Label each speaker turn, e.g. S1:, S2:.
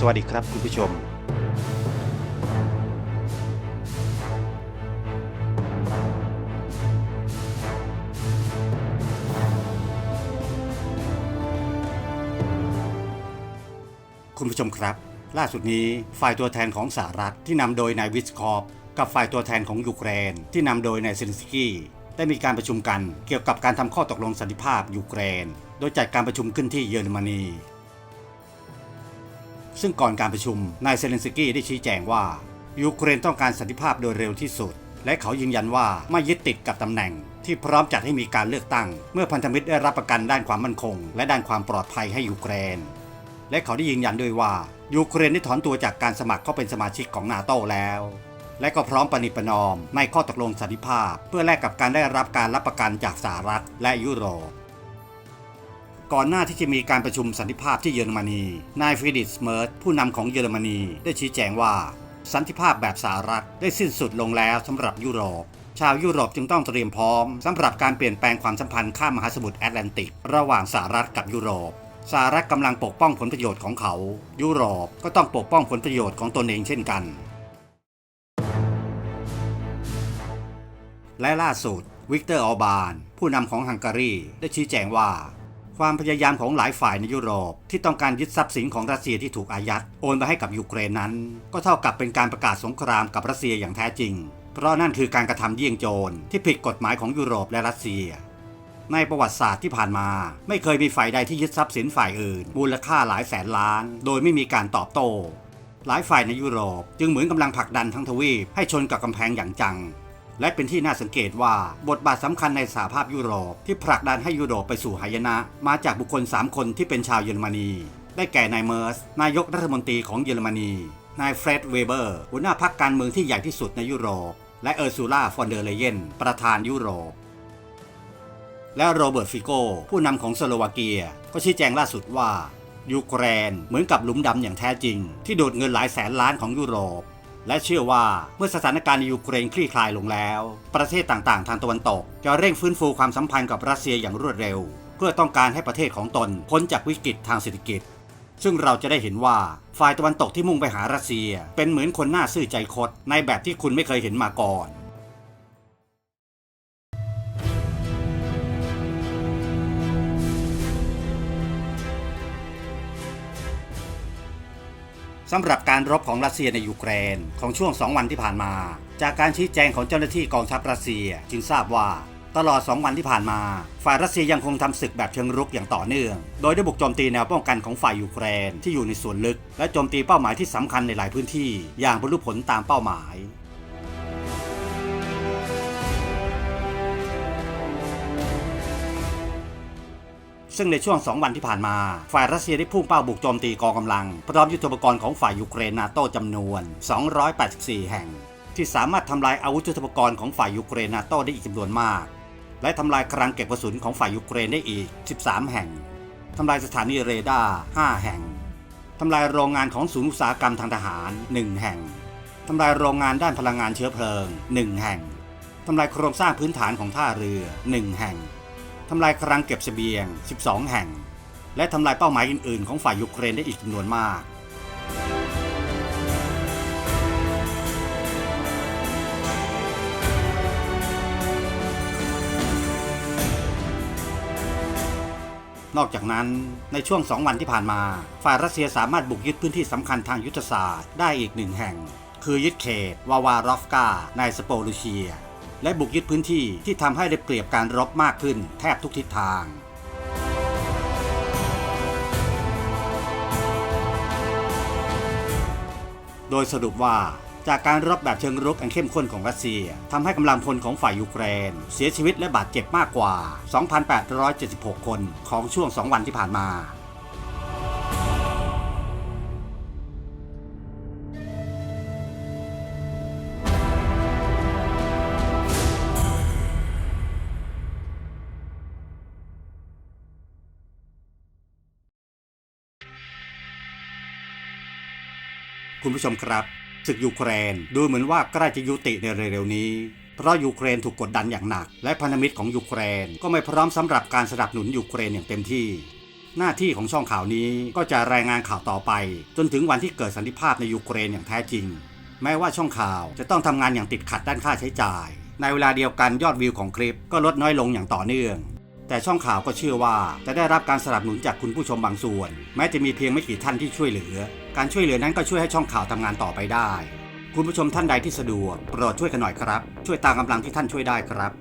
S1: สวัสดีครับคุณผู้ชมคุณผู้ชมครับ ล่าสุดนี้ฝ่ายตัวแทนของสหรัฐที่นำโดยนายวิสคอปกับฝ่ายตัวแทนของยูเครน ที่นำโดยนายเซนสกี้ได้มีการประชุมกันเกี่ยวกับการทำข้อตกลงสันติภาพยูเครน โดยจัดการประชุมขึ้นที่เยอรมนี ซึ่งก่อนการประชุมนายเซเลนสกี้ได้ชี้แจงว่า ยูเครนต้องการสันติภาพโดยเร็วที่สุด และเขายืนยันว่าไม่ยึดติดกับตำแหน่ง ที่พร้อมจัดให้มีการเลือกตั้ง เมื่อพันธมิตรได้รับประกันด้านความมั่นคง และด้านความปลอดภัยให้ยูเครน และเขาได้ยืนยันด้วยว่ายูเครนได้ถอนตัวจากการสมัครเข้าเป็นสมาชิกของนาโตแล้วและก็พร้อมปณิปนอมในข้อตกลงสันติภาพ เพื่อแลกกับการได้รับการรับประกันจากสหรัฐและยุโรป ก่อนหน้าที่จะมีการประชุมสันติภาพที่เยอรมนี นายฟรีดิสเมิร์ตผู้นำของเยอรมนีได้ชี้แจงว่า สันติภาพแบบสหรัฐได้สิ้นสุดลงแล้วสำหรับยุโรป ชาวยุโรปจึงต้องเตรียมพร้อมสำหรับการเปลี่ยนแปลงความสัมพันธ์ข้ามมหาสมุทรแอตแลนติก ระหว่างสหรัฐกับยุโรปสหรัฐกำลังปกป้องผลประโยชน์ของเขา ยุโรปก็ต้องปกป้องผลประโยชน์ของตนเองเช่นกัน และล่าสุด วิกเตอร์ออบาน ผู้นำของฮังการีได้ชี้แจงว่า ความพยายามของหลายฝ่ายในยุโรป ที่ต้องการยึดทรัพย์สินของรัสเซียที่ถูกอายัดโอนไปให้กับยูเครนนั้น ก็เท่ากับเป็นการประกาศสงครามกับรัสเซียอย่างแท้จริง เพราะนั่นคือการกระทำเยี่ยงโจรที่ผิดกฎหมายของยุโรปและรัสเซีย ในประวัติศาสตร์ที่ผ่านมา ไม่เคยมีฝ่ายใดที่ยึดทรัพย์สินฝ่ายอื่น มูลค่าหลายแสนล้าน โดยไม่มีการตอบโต้หลายฝ่ายในยุโรป จึงเหมือนกำลังผลักดันทั้งทวีปให้ชนกับกำแพงอย่างจัง และเป็นที่น่าสังเกตว่าบทบาทสำคัญในสหภาพยุโรปที่ผลักดันให้ยุโรปไปสู่หายนะ มาจากบุคคล 3 คนที่เป็นชาวเยอรมนี ได้แก่นายเมอร์ส นายกรัฐมนตรีของเยอรมนี นายเฟรดเวเบอร์ หัวหน้าพรรคการเมืองที่ใหญ่ที่สุดในยุโรป และเออร์ซูล่าฟอนเดอร์เลเยน ประธานยุโรป และโรเบิร์ตฟิโกผู้นำของสโลวาเกีย ก็ชี้แจงล่าสุดว่ายูเครนเหมือนกับหลุมดำอย่างแท้จริง ที่ดูดเงินหลายแสนล้านของยุโรป และเชื่อว่าเมื่อสถานการณ์ในยูเครนคลี่คลายลงแล้ว ประเทศต่างๆ ทางตะวันตก จะเร่งฟื้นฟูความสัมพันธ์กับรัสเซียอย่างรวดเร็ว เพื่อต้องการให้ประเทศของตนพ้นจากวิกฤตทางเศรษฐกิจ ซึ่งเราจะได้เห็นว่าฝ่ายตะวันตกที่มุ่งไปหารัสเซีย เป็นเหมือนคนหน้าซื่อใจคดในแบบที่คุณไม่เคยเห็นมาก่อน สำหรับการรบของรัสเซียในยูเครน ของช่วง 2 วันที่ผ่านมา จากการชี้แจงของเจ้าหน้าที่กองทัพรัสเซียจึงทราบว่าตลอด 2 วันที่ผ่านมา ฝ่ายรัสเซียยังคงทำศึกแบบเชิงรุกอย่างต่อเนื่อง โดยได้บุกโจมตีแนวป้องกันของฝ่ายยูเครนที่อยู่ในส่วนลึก และโจมตีเป้าหมายที่สำคัญในหลายพื้นที่ อย่างบรรลุผลตามเป้าหมาย ซึ่งในช่วง 2 วันที่ผ่านมา ฝ่ายรัสเซียได้พุ่งเป้าบุกโจมตีกองกำลัง พร้อมยุทโธปกรณ์ของฝ่ายยูเครนนาโตจำนวน 284 แห่ง ที่สามารถทำลายอาวุธยุทโธปกรณ์ของฝ่ายยูเครนนาโตได้อีกจำนวนมาก และทำลายคลังเก็บกระสุนของฝ่ายยูเครนได้อีก 13 แห่งทำลายสถานีเรดาร์5แห่งทำลายโรงงานของศูนย์อุตสาหกรรมทางทหาร 1 แห่งทำลายโรงงานด้านพลังงานเชื้อเพลิง 1 แห่งทำลายโครงสร้างพื้นฐานของท่าเรือ 1 แห่ง ทำลายคลังเก็บเสบียง 12 แห่ง และทำลายเป้าหมายอื่น ๆ ของฝ่ายยูเครนได้อีกจำนวนมาก นอกจากนั้นในช่วง 2 วันที่ผ่านมา ฝ่ายรัสเซียสามารถบุกยึดพื้นที่สำคัญทางยุทธศาสตร์ได้อีกหนึ่งแห่ง คือยึดเขตวาวารอฟกาในสโปลูเชีย และบุกยึดพื้นที่ที่ทำให้ได้เปรียบการรบมากขึ้นแทบทุกทิศทางโดยสรุปว่าจากการรบแบบเชิงรุกอันเข้มข้นของรัสเซียทำให้กำลังพลของฝ่ายยูเครน เสียชีวิตและบาดเจ็บมากกว่า 2,876 คนของช่วง 2 วันที่ผ่านมา คุณผู้ชมครับศึกยูเครนดูเหมือนว่าใกล้จะยุติในเร็วๆนี้ เพราะยูเครนถูกกดดันอย่างหนัก และพันธมิตรของยูเครนก็ไม่พร้อมสำหรับการสนับสนุนยูเครนอย่างเต็มที่ หน้าที่ของช่องข่าวนี้ก็จะรายงานข่าวต่อไป จนถึงวันที่เกิดสันติภาพในยูเครนอย่างแท้จริง แม้ว่าช่องข่าวจะต้องทำงานอย่างติดขัดด้านค่าใช้จ่าย ในเวลาเดียวกันยอดวิวของคลิปก็ลดน้อยลงอย่างต่อเนื่อง แต่ช่องข่าวก็เชื่อว่าจะได้รับการสนับสนุนจากคุณผู้ชมบางส่วน แม้จะมีเพียงไม่กี่ท่านที่ช่วยเหลือ การช่วยเหลือนั้นก็ช่วยให้ช่องข่าวทำงานต่อไปได้ คุณผู้ชมท่านใดที่สะดวกโปรดช่วยกันหน่อยครับ ช่วยตามกำลังที่ท่านช่วยได้ครับ